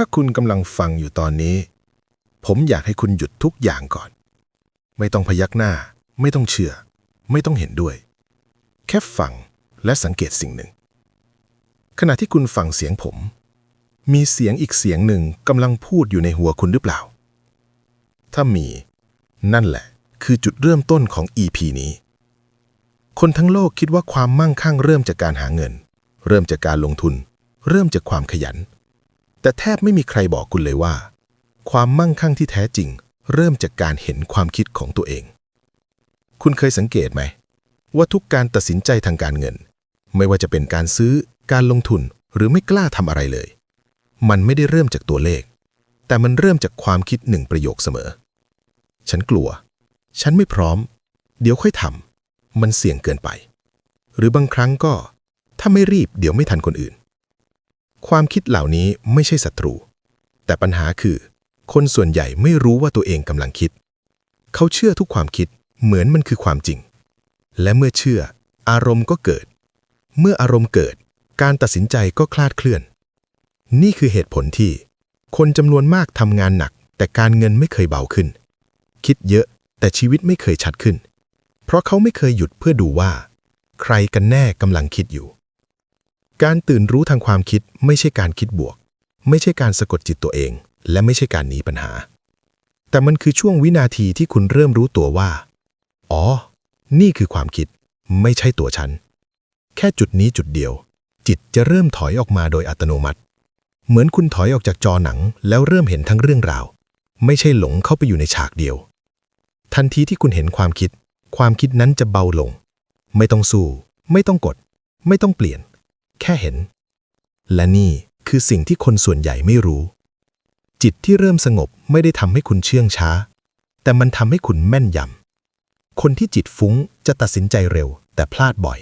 ถ้าคุณกำลังฟังอยู่ตอนนี้ ผมอยากให้คุณหยุดทุกอย่างก่อน ไม่ต้องพยักหน้า ไม่ต้องเชื่อ ไม่ต้องเห็นด้วย แค่ฟังและสังเกตสิ่งหนึ่ง ขณะที่คุณฟังเสียงผม มีเสียงอีกเสียงหนึ่งกำลังพูดอยู่ในหัวคุณหรือเปล่า ถ้ามี นั่นแหละ คือจุดเริ่มต้นของ EP นี้ คนทั้งโลกคิดว่าความมั่งคั่งเริ่มจากการหาเงิน เริ่มจากการลงทุน เริ่มจากความขยัน แต่แทบไม่มีใครบอกคุณเลยว่า ความมั่งคั่งที่แท้จริง เริ่มจากการเห็นความคิดของตัวเอง คุณเคยสังเกตไหม ว่าทุกการตัดสินใจทางการเงิน ไม่ว่าจะเป็นการซื้อ การลงทุนหรือไม่กล้าทำอะไรเลย มันไม่ได้เริ่มจากตัวเลข แต่มันเริ่มจากความคิดหนึ่งประโยคเสมอ ฉันกลัว ฉันไม่พร้อม เดี๋ยวค่อยทำมันเสี่ยงเกินไป หรือบางครั้งก็ ถ้าไม่รีบเดี๋ยวไม่ทันคนอื่น ความคิดเหล่านี้ไม่ใช่ศัตรู แต่ปัญหาคือ คนส่วนใหญ่ไม่รู้ว่าตัวเองกำลังคิด เขาเชื่อทุกความคิดเหมือนมันคือความจริง และเมื่อเชื่อ อารมณ์ก็เกิด เมื่ออารมณ์เกิด การตัดสินใจก็คลาดเคลื่อน นี่คือเหตุผลที่ คนจำนวนมากทำงานหนัก แต่การเงินไม่เคยเบาขึ้น คิดเยอะแต่ชีวิตไม่เคยชัดขึ้น เพราะเขาไม่เคยหยุดเพื่อดูว่า ใครกันแน่กำลังคิดอยู่ การตื่นรู้ทางความคิดไม่ใช่การคิดบวก ไม่ใช่การสะกดจิตตัวเอง และไม่ใช่การหนีปัญหา แต่มันคือช่วงวินาทีที่คุณเริ่มรู้ตัวว่า อ๋อ นี่คือความคิด ไม่ใช่ตัวฉัน แค่จุดนี้จุดเดียว จิตจะเริ่มถอยออกมาโดยอัตโนมัติ เหมือนคุณถอยออกจากจอหนัง แล้วเริ่มเห็นทั้งเรื่องราว ไม่ใช่หลงเข้าไปอยู่ในฉากเดียว ทันทีที่คุณเห็นความคิด ความคิดนั้นจะเบาลง ไม่ต้องสู้ ไม่ต้องกด ไม่ต้องเปลี่ยน แค่เห็น และนี่คือสิ่งที่คนส่วนใหญ่ไม่รู้ จิตที่เริ่มสงบไม่ได้ทำให้คุณเชื่องช้า แต่มันทำให้คุณแม่นยำคนที่จิตฟุ้งจะตัดสินใจเร็ว แต่พลาดบ่อย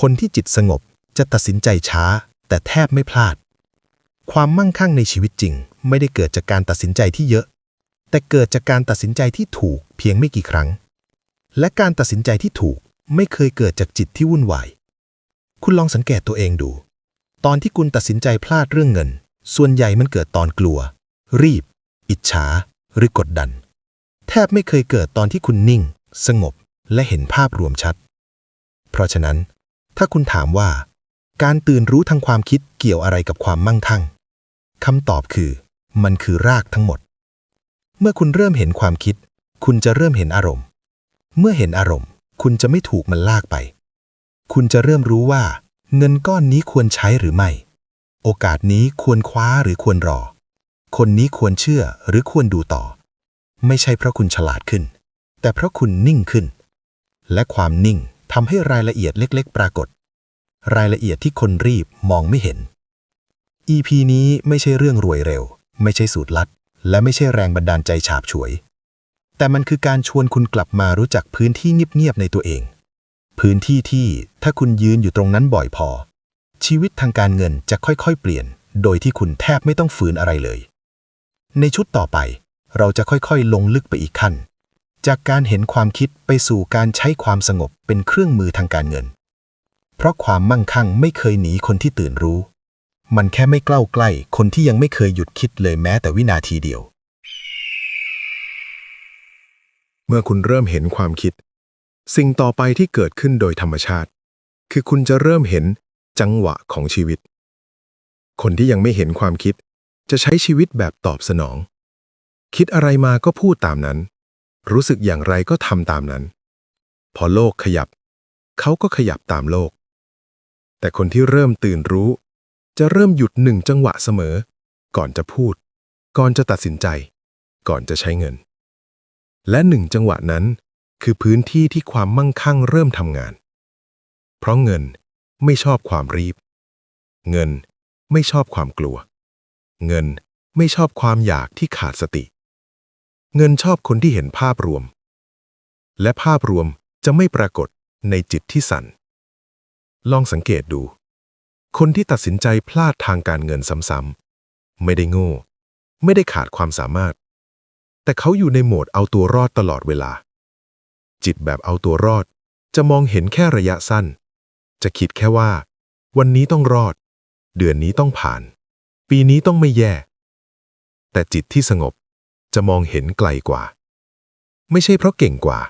คนที่จิตสงบจะตัดสินใจช้า แต่แทบไม่พลาด ความมั่งคั่งในชีวิตจริง ไม่ได้เกิดจากการตัดสินใจที่เยอะ แต่เกิดจากการตัดสินใจที่ถูกเพียงไม่กี่ครั้ง และการตัดสินใจที่ถูกไม่เคยเกิดจากจิตที่วุ่นวาย คุณลองสังเกตตัวเองดู ตอนที่คุณตัดสินใจพลาดเรื่องเงิน ส่วนใหญ่มันเกิดตอนกลัว รีบ อิจฉา หรือกดดัน แทบไม่เคยเกิดตอนที่คุณนิ่ง สงบ และเห็นภาพรวมชัด เพราะฉะนั้น ถ้าคุณถามว่า การตื่นรู้ทางความคิดเกี่ยวอะไรกับความมั่งคั่งคำตอบคือ มันคือรากทั้งหมด เมื่อคุณเริ่มเห็นความคิด คุณจะเริ่มเห็นอารมณ์ เมื่อเห็นอารมณ์ คุณจะไม่ถูกมันลากไป คุณจะเริ่มรู้ว่า เงินก้อนนี้ควรใช้หรือไม่ โอกาสนี้ควรคว้าหรือควรรอ คนนี้ควรเชื่อหรือควรดูต่อ ไม่ใช่เพราะคุณฉลาดขึ้น แต่เพราะคุณนิ่งขึ้น และความนิ่งทำให้รายละเอียดเล็ก ๆ ปรากฏ รายละเอียดที่คนรีบมองไม่เห็น EP นี้ไม่ใช่เรื่องรวยเร็ว ไม่ใช่สูตรลัด และไม่ใช่แรงบันดาลใจฉาบฉวย แต่มันคือการชวนคุณกลับมารู้จักพื้นที่เงียบๆในตัวเอง พื้นที่ที่ถ้าคุณยืนอยู่ตรงนั้นบ่อยพอ ชีวิตทางการเงินจะค่อยๆ เปลี่ยน โดยที่คุณแทบไม่ต้องฝืนอะไรเลย ในชุดต่อไป เราจะค่อยๆ ลงลึกไปอีกขั้น จากการเห็นความคิดไปสู่การใช้ความสงบเป็นเครื่องมือทางการเงิน เพราะความมั่งคั่งไม่เคยหนีคนที่ตื่นรู้ มันแค่ไม่ใกล้ใกล้คนที่ยังไม่เคยหยุดคิดเลยแม้แต่วินาทีเดียว เมื่อคุณเริ่มเห็นความคิด สิ่งต่อไปที่เกิดขึ้นโดยธรรมชาติ คือคุณจะเริ่มเห็นจังหวะของชีวิต คนที่ยังไม่เห็นความคิด จะใช้ชีวิตแบบตอบสนอง คิดอะไรมาก็พูดตามนั้น รู้สึกอย่างไรก็ทำตามนั้น พอโลกขยับ เขาก็ขยับตามโลก แต่คนที่เริ่มตื่นรู้ จะเริ่มหยุดหนึ่งจังหวะเสมอ ก่อนจะพูด ก่อนจะตัดสินใจ ก่อนจะใช้เงิน และหนึ่งจังหวะนั้น คือพื้นที่ที่ความมั่งคั่งเริ่มทำงาน เพราะเงินไม่ชอบความรีบ เงินไม่ชอบความกลัว เงินไม่ชอบความอยากที่ขาดสติ เงินชอบคนที่เห็นภาพรวม และภาพรวมจะไม่ปรากฏในจิตที่สั่น ลองสังเกตดู คนที่ตัดสินใจพลาดทางการเงินซ้ำๆ ไม่ได้โง่ ไม่ได้ขาดความสามารถ แต่เขาอยู่ในโหมดเอาตัวรอดตลอดเวลา จิตแบบเอาตัวรอด จะมองเห็นแค่ระยะสั้น จะคิดแค่ว่า วันนี้ต้องรอด เดือนนี้ต้องผ่าน ปีนี้ต้องไม่แย่ แต่จิตที่สงบจะมองเห็นไกลกว่า ไม่ใช่เพราะเก่งกว่า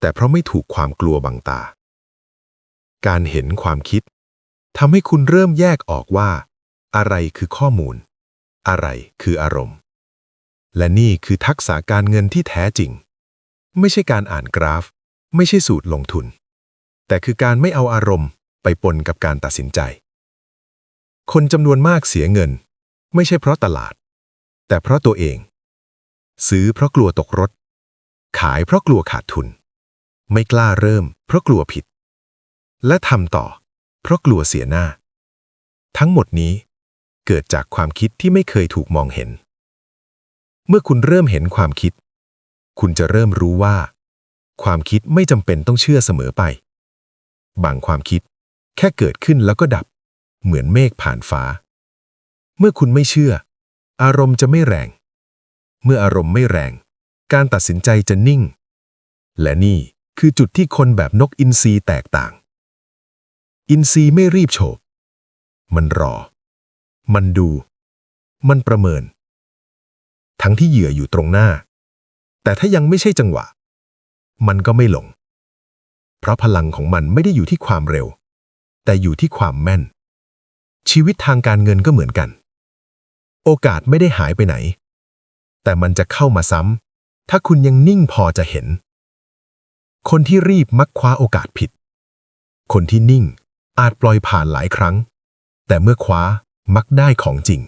แต่เพราะไม่ถูกความกลัวบังตา การเห็นความคิดทำให้คุณเริ่มแยกออกว่า อะไรคือข้อมูล อะไรคืออารมณ์ และนี่คือทักษะการเงินที่แท้จริง ไม่ใช่การอ่านกราฟ ไม่ใช่สูตรลงทุน แต่คือการไม่เอาอารมณ์ไปปนกับการตัดสินใจ คนจำนวนมากเสียเงิน ไม่ใช่เพราะตลาด แต่เพราะตัวเอง ซื้อเพราะกลัวตกรถ ขายเพราะกลัวขาดทุน ไม่กล้าเริ่ม เพราะกลัวผิด และทำต่อ เพราะกลัวเสียหน้า ทั้งหมดนี้เกิดจากความคิดที่ไม่เคยถูกมองเห็น เมื่อคุณเริ่มเห็นความคิด คุณจะเริ่มรู้ว่า ความคิดไม่จำเป็นต้องเชื่อเสมอไป บางความคิดแค่เกิดขึ้นแล้วก็ดับ เหมือนเมฆผ่านฟ้า เมื่อคุณไม่เชื่อ อารมณ์จะไม่แรง เมื่ออารมณ์ไม่แรง การตัดสินใจจะนิ่ง และนี่คือจุดที่คนแบบนกอินทรีแตกต่าง อินทรีไม่รีบโฉบ มันรอ มันดู มันประเมิน ทั้งที่เหยื่ออยู่ตรงหน้า แต่ถ้ายังไม่ใช่จังหวะ มันก็ไม่หลง เพราะพลังของมันไม่ได้อยู่ที่ความเร็ว แต่อยู่ที่ความแม่น ชีวิตทางการเงินก็เหมือนกัน โอกาสไม่ได้หายไปไหน แต่มันจะเข้ามาซ้ำถ้าคุณยังนิ่งพอจะเห็น คนที่รีบมักคว้าโอกาสผิด คนที่นิ่งอาจปล่อยผ่านหลายครั้ง แต่เมื่อคว้ามักได้ของจริง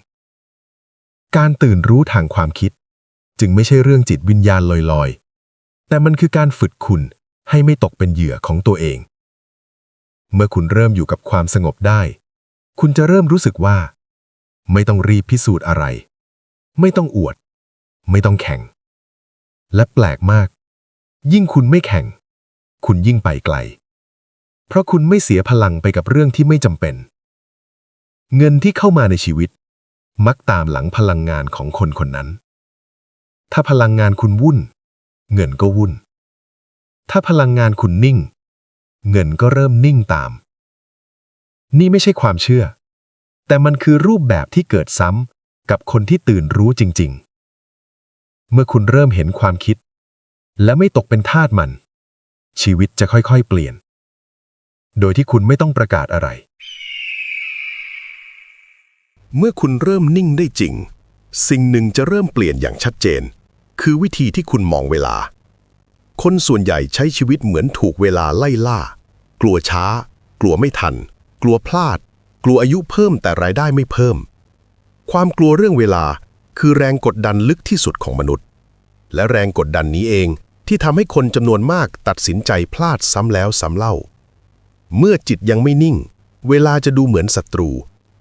การตื่นรู้ทางความคิด จึงไม่ใช่เรื่องจิตวิญญาณลอยๆ แต่มันคือการฝึกคุณให้ไม่ตกเป็นเหยื่อของตัวเอง เมื่อคุณเริ่มอยู่กับความสงบได้ คุณจะเริ่มรู้สึกว่า ไม่ต้องรีบพิสูจน์อะไร ไม่ต้องอวด ไม่ต้องแข่ง และแปลกมาก ยิ่งคุณไม่แข่ง คุณยิ่งไปไกล เพราะคุณไม่เสียพลังไปกับเรื่องที่ไม่จำเป็น เงินที่เข้ามาในชีวิต มักตามหลังพลังงานของคนคนนั้น ถ้าพลังงานคุณวุ่น เงินก็วุ่น ถ้าพลังงานคุณนิ่ง เงินก็เริ่มนิ่งตาม นี่ไม่ใช่ความเชื่อ แต่มันคือรูปแบบที่เกิดซ้ำกับคนที่ตื่นรู้จริง ๆ เมื่อคุณเริ่มเห็นความคิด และไม่ตกเป็นทาสมัน ชีวิตจะค่อยๆเปลี่ยน โดยที่คุณไม่ต้องประกาศอะไร เมื่อคุณเริ่มนิ่งได้จริง สิ่งหนึ่งจะเริ่มเปลี่ยนอย่างชัดเจน คือวิธีที่คุณมองเวลา คนส่วนใหญ่ใช้ชีวิตเหมือนถูกเวลาไล่ล่า กลัวช้า กลัวไม่ทัน กลัวพลาด กลัวอายุเพิ่มแต่รายได้ไม่เพิ่ม ความกลัวเรื่องเวลาคือแรงกดดันลึกที่สุดของมนุษย์ และแรงกดดันนี้เองที่ทำให้คนจำนวนมากตัดสินใจพลาดซ้ำแล้วซ้ำเล่า เมื่อจิตยังไม่นิ่ง เวลาจะดูเหมือนศัตรู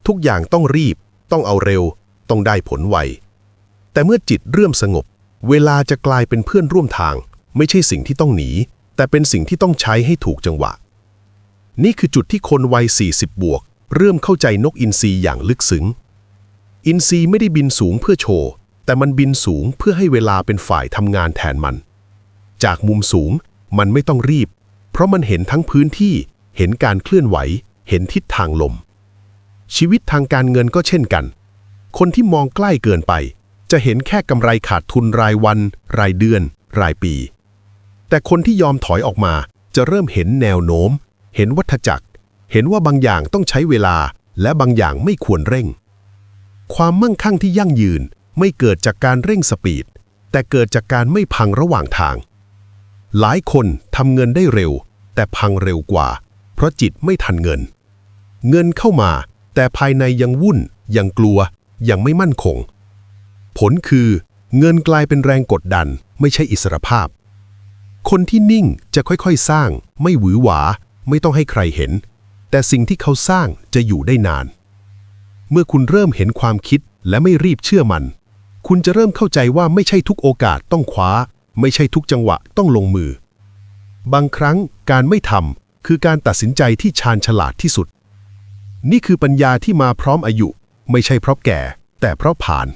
ทุกอย่างต้องรีบ ต้องเอาเร็ว ต้องได้ผลไวแต่เมื่อจิตเริ่มสงบ เวลาจะกลายเป็นเพื่อนร่วมทาง ไม่ใช่สิ่งที่ต้องหนี แต่เป็นสิ่งที่ต้องใช้ให้ถูกจังหวะ นี่คือจุดที่คนวัย 40 บวก เริ่มเข้าใจนกอินทรีอย่างลึกซึ้ง อินทรีไม่ได้บินสูงเพื่อโชว์ แต่มันบินสูงเพื่อให้เวลาเป็นฝ่ายทำงานแทนมัน จากมุมสูงมันไม่ต้องรีบ เพราะมันเห็นทั้งพื้นที่ เห็นการเคลื่อนไหว เห็นทิศทางลม ชีวิตทางการเงินก็เช่นกัน คนที่มองใกล้เกินไป จะเห็นแค่กำไรขาดทุนรายวัน รายเดือน รายปี แต่คนที่ยอมถอยออกมาจะเริ่มเห็นแนวโน้ม เห็นวัฏจักร เห็นว่าบางอย่างต้องใช้เวลา และบางอย่างไม่ควรเร่ง ความมั่งคั่งที่ยั่งยืนไม่เกิดจากการเร่งสปีด แต่เกิดจากการไม่พังระหว่างทาง หลายคนทำเงินได้เร็ว แต่พังเร็วกว่า เพราะจิตไม่ทันเงิน เงินเข้ามา แต่ภายในยังวุ่น ยังกลัว ยังไม่มั่นคง ผลคือเงินกลายเป็นแรงกดดัน ไม่ใช่อิสรภาพ คนที่นิ่งจะค่อยๆสร้าง ไม่หวือหวา ไม่ต้องให้ใครเห็น แต่สิ่งที่เขาสร้างจะอยู่ได้นาน เมื่อคุณเริ่มเห็นความคิดและไม่รีบเชื่อมัน คุณจะเริ่มเข้าใจว่าไม่ใช่ทุกโอกาสต้องคว้า ไม่ใช่ทุกจังหวะต้องลงมือ บางครั้งการไม่ทำคือการตัดสินใจที่ชาญฉลาดที่สุด นี่คือปัญญาที่มาพร้อมอายุ ไม่ใช่เพราะแก่ แต่เพราะผ่าน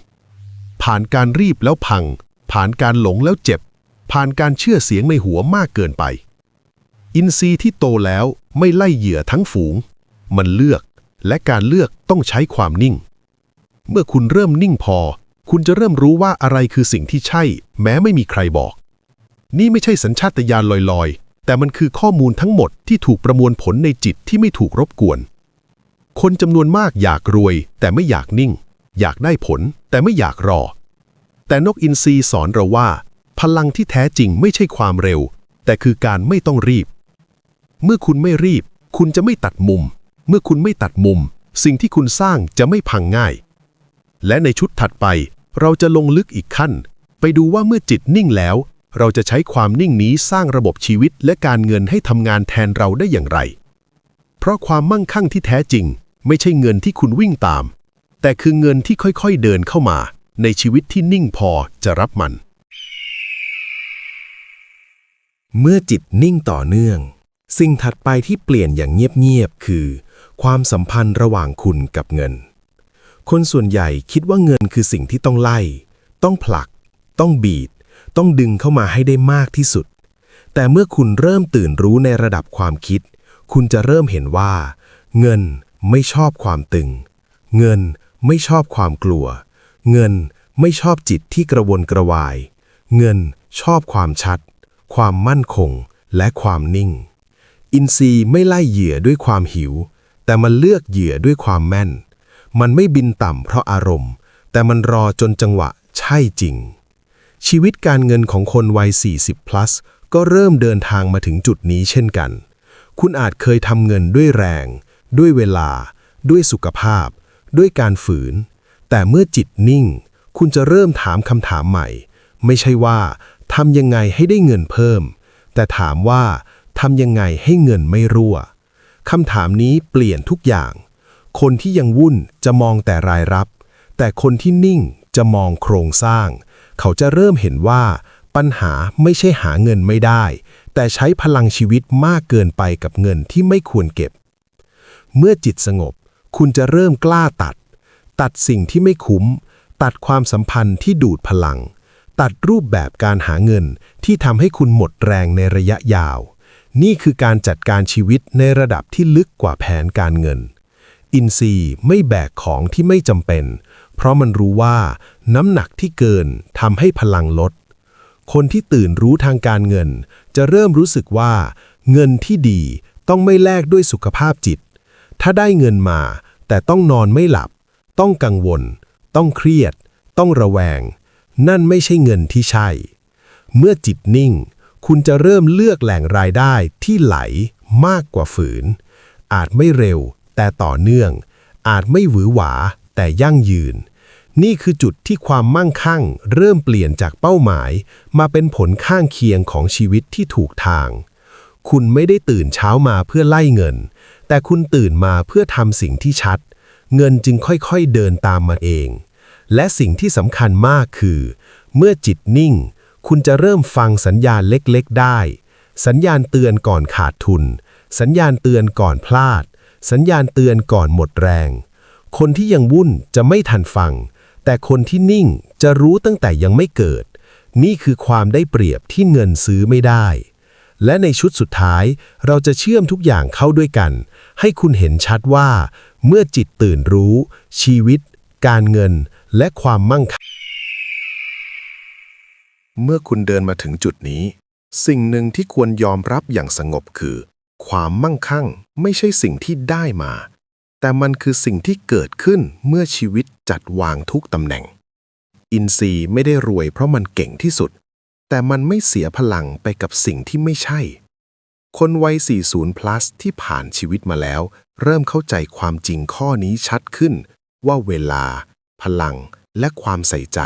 ผ่านการรีบแล้วพัง ผ่านการหลงแล้วเจ็บ ผ่านการเชื่อเสียงในหัวมากเกินไป อินทรีย์ที่โตแล้วไม่ไล่เหยื่อทั้งฝูง มันเลือกและการเลือกต้องใช้ความนิ่ง เมื่อคุณเริ่มนิ่งพอ คุณจะเริ่มรู้ว่าอะไรคือสิ่งที่ใช่ แม้ไม่มีใครบอก นี่ไม่ใช่สัญชาตญาณลอยๆ แต่มันคือข้อมูลทั้งหมดที่ถูกประมวลผลในจิตที่ไม่ถูกรบกวน คนจำนวนมากอยากรวยแต่ไม่อยากนิ่ง อยากได้ผลแต่ไม่อยากรอ แต่นกอินทรีสอนเราว่า พลังที่แท้จริงไม่ใช่ความเร็ว แต่คือการไม่ต้องรีบ เมื่อคุณไม่รีบ คุณจะไม่ตัดมุม เมื่อคุณไม่ตัดมุม สิ่งที่คุณสร้างจะไม่พังง่าย และในชุดถัดไป เราจะลงลึกอีกขั้น ไปดูว่าเมื่อจิตนิ่งแล้ว เราจะใช้ความนิ่งนี้สร้างระบบชีวิตและการเงินให้ทำงานแทนเราได้อย่างไร เพราะความมั่งคั่งที่แท้จริง ไม่ใช่เงินที่คุณวิ่งตาม แต่คือเงินที่ค่อยๆเดินเข้ามาในชีวิตที่นิ่งพอจะรับมัน เมื่อจิตนิ่งต่อเนื่อง สิ่งถัดไปที่เปลี่ยนอย่างเงียบๆคือ ความสัมพันธ์ระหว่างคุณกับเงิน คนส่วนใหญ่คิดว่าเงินคือสิ่งที่ต้องไล่ ต้องผลัก ต้องบีด ต้องดึงเข้ามาให้ได้มากที่สุด แต่เมื่อคุณเริ่มตื่นรู้ในระดับความคิด คุณจะเริ่มเห็นว่า เงินไม่ชอบความตึง เงิน ไม่ชอบความกลัว เงินไม่ชอบจิตที่กระวนกระวาย เงินชอบความชัด ความมั่นคง และความนิ่ง อินทรีย์ไม่ไล่เหยื่อด้วยความหิว แต่มันเลือกเหยื่อด้วยความแม่น มันไม่บินต่ำเพราะอารมณ์ แต่มันรอจนจังหวะใช่จริง ชีวิตการเงินของคนวัย 40 plus ก็เริ่มเดินทางมาถึงจุดนี้เช่นกัน คุณอาจเคยทำเงินด้วยแรง ด้วยเวลา ด้วยสุขภาพ ด้วยการฝืน แต่เมื่อจิตนิ่ง คุณจะเริ่มถามคำถามใหม่ ไม่ใช่ว่าทำยังไงให้ได้เงินเพิ่ม แต่ถามว่าทำยังไงให้เงินไม่รั่วคำถามนี้เปลี่ยนทุกอย่าง คนที่ยังวุ่นจะมองแต่รายรับ แต่คนที่นิ่งจะมองโครงสร้าง เขาจะเริ่มเห็นว่า ปัญหาไม่ใช่หาเงินไม่ได้ แต่ใช้พลังชีวิตมากเกินไปกับเงินที่ไม่ควรเก็บ เมื่อจิตสงบ คุณจะเริ่มกล้าตัด ตัดสิ่งที่ไม่คุ้ม ตัดความสัมพันธ์ที่ดูดพลัง ตัดรูปแบบการหาเงินที่ทำให้คุณหมดแรงในระยะยาว นี่คือการจัดการชีวิตในระดับที่ลึกกว่าแผนการเงิน อินซีไม่แบกของที่ไม่จำเป็น เพราะมันรู้ว่าน้ำหนักที่เกินทำให้พลังลด คนที่ตื่นรู้ทางการเงิน จะเริ่มรู้สึกว่า เงินที่ดีต้องไม่แลกด้วยสุขภาพจิต ถ้าได้เงินมา แต่ต้องนอนไม่หลับ ต้องกังวล ต้องเครียด ต้องระแวง นั่นไม่ใช่เงินที่ใช่ เมื่อจิตนิ่ง คุณจะเริ่มเลือกแหล่งรายได้ที่ไหลมากกว่าฝืน อาจไม่เร็ว แต่ต่อเนื่อง อาจไม่หวือหวา แต่ยั่งยืน นี่คือจุดที่ความมั่งคั่ง เริ่มเปลี่ยนจากเป้าหมาย มาเป็นผลข้างเคียงของชีวิตที่ถูกทาง คุณไม่ได้ตื่นเช้ามาเพื่อไล่เงิน แต่คุณตื่นมาเพื่อทำสิ่งที่ชัด เงินจึงค่อยๆเดินตามมาเอง และสิ่งที่สำคัญมากคือ เมื่อจิตนิ่ง คุณจะเริ่มฟังสัญญาณเล็กๆได้ สัญญาณเตือนก่อนขาดทุน สัญญาณเตือนก่อนพลาด สัญญาณเตือนก่อนหมดแรง คนที่ยังวุ่นจะไม่ทันฟัง แต่คนที่นิ่งจะรู้ตั้งแต่ยังไม่เกิด นี่คือความได้เปรียบที่เงินซื้อไม่ได้ และในชุดสุดท้าย เราจะเชื่อมทุกอย่างเข้าด้วยกัน ให้คุณเห็นชัดว่า เมื่อจิตตื่นรู้ ชีวิต การเงิน และความมั่งคั่งเมื่อคุณเดินมาถึงจุดนี้ สิ่งหนึ่งที่ควรยอมรับอย่างสงบคือ ความมั่งคั่งไม่ใช่สิ่งที่ได้มา แต่มันคือสิ่งที่เกิดขึ้นเมื่อชีวิตจัดวางทุกตำแหน่ง อินซีย์ไม่ได้รวยเพราะมันเก่งที่สุด แต่มันไม่เสียพลังไปกับสิ่งที่ไม่ใช่ คนวัย 40 plus ที่ผ่านชีวิตมาแล้ว เริ่มเข้าใจความจริงข้อนี้ชัดขึ้น ว่าเวลา พลัง และความใส่ใจ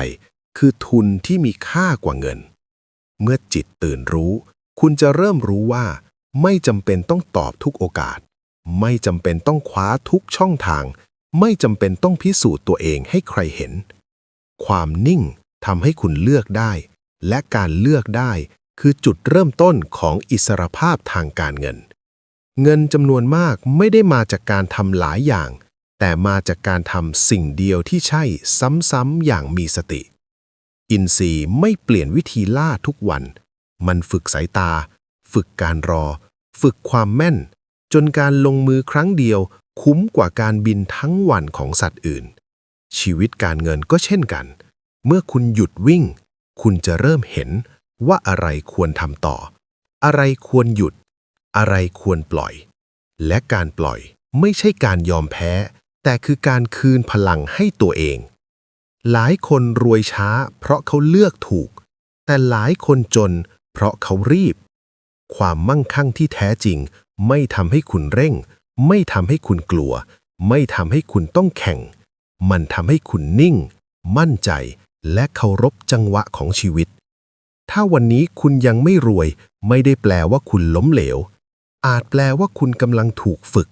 คือทุนที่มีค่ากว่าเงิน เมื่อจิตตื่นรู้ คุณจะเริ่มรู้ว่า ไม่จำเป็นต้องตอบทุกโอกาส ไม่จำเป็นต้องคว้าทุกช่องทาง ไม่จำเป็นต้องพิสูจน์ตัวเองให้ใครเห็น ความนิ่งทำให้คุณเลือกได้ และการเลือกได้คือจุดเริ่มต้นของอิสรภาพทางการเงิน เงินจำนวนมากไม่ได้มาจากการทำหลายอย่าง แต่มาจากการทำสิ่งเดียวที่ใช่ซ้ำๆอย่างมีสติ อินซีย์ไม่เปลี่ยนวิธีล่าทุกวัน มันฝึกสายตา ฝึกการรอ ฝึกความแม่น จนการลงมือครั้งเดียวคุ้มกว่าการบินทั้งวันของสัตว์อื่น ชีวิตการเงินก็เช่นกัน เมื่อคุณหยุดวิ่ง คุณจะเริ่มเห็นว่าอะไรควรทำต่อ อะไรควรหยุด อะไรควรปล่อย และการปล่อยไม่ใช่การยอมแพ้ แต่คือการคืนพลังให้ตัวเอง หลายคนรวยช้าเพราะเขาเลือกถูก แต่หลายคนจนเพราะเขารีบ ความมั่งคั่งที่แท้จริง ไม่ทำให้คุณเร่ง ไม่ทำให้คุณกลัว ไม่ทำให้คุณต้องแข่ง มันทำให้คุณนิ่ง มั่นใจ และเคารพจังหวะของชีวิต ถ้าวันนี้คุณยังไม่รวย ไม่ได้แปลว่าคุณล้มเหลว อาจแปลว่าคุณกำลังถูกฝึก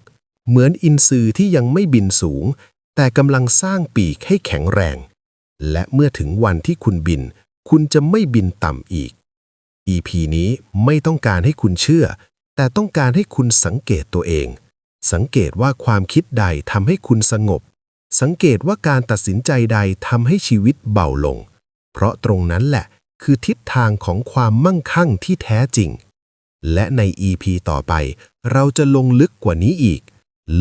เหมือนอินทรีที่ยังไม่บินสูง แต่กำลังสร้างปีกให้แข็งแรง และเมื่อถึงวันที่คุณบิน คุณจะไม่บินต่ำอีก EP นี้ไม่ต้องการให้คุณเชื่อ แต่ต้องการให้คุณสังเกตตัวเอง สังเกตว่าความคิดใดทำให้คุณสงบ สังเกตว่าการตัดสินใจใดทำให้ชีวิตเบาลง เพราะตรงนั้นแหละ คือทิศทางของความมั่งคั่งที่แท้จริง และใน EP ต่อไป เราจะลงลึกกว่านี้อีก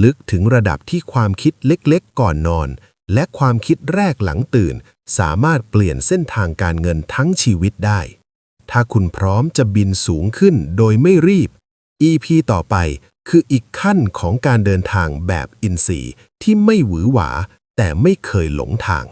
ลึกถึงระดับที่ความคิดเล็กๆ ก่อนนอน และความคิดแรกหลังตื่น สามารถเปลี่ยนเส้นทางการเงินทั้งชีวิตได้ ถ้าคุณพร้อมจะบินสูงขึ้นโดยไม่รีบ EP ต่อไป คืออีกขั้นของการเดินทางแบบอินทรีย์ที่ไม่หวือหวา แต่ไม่เคยหลงทาง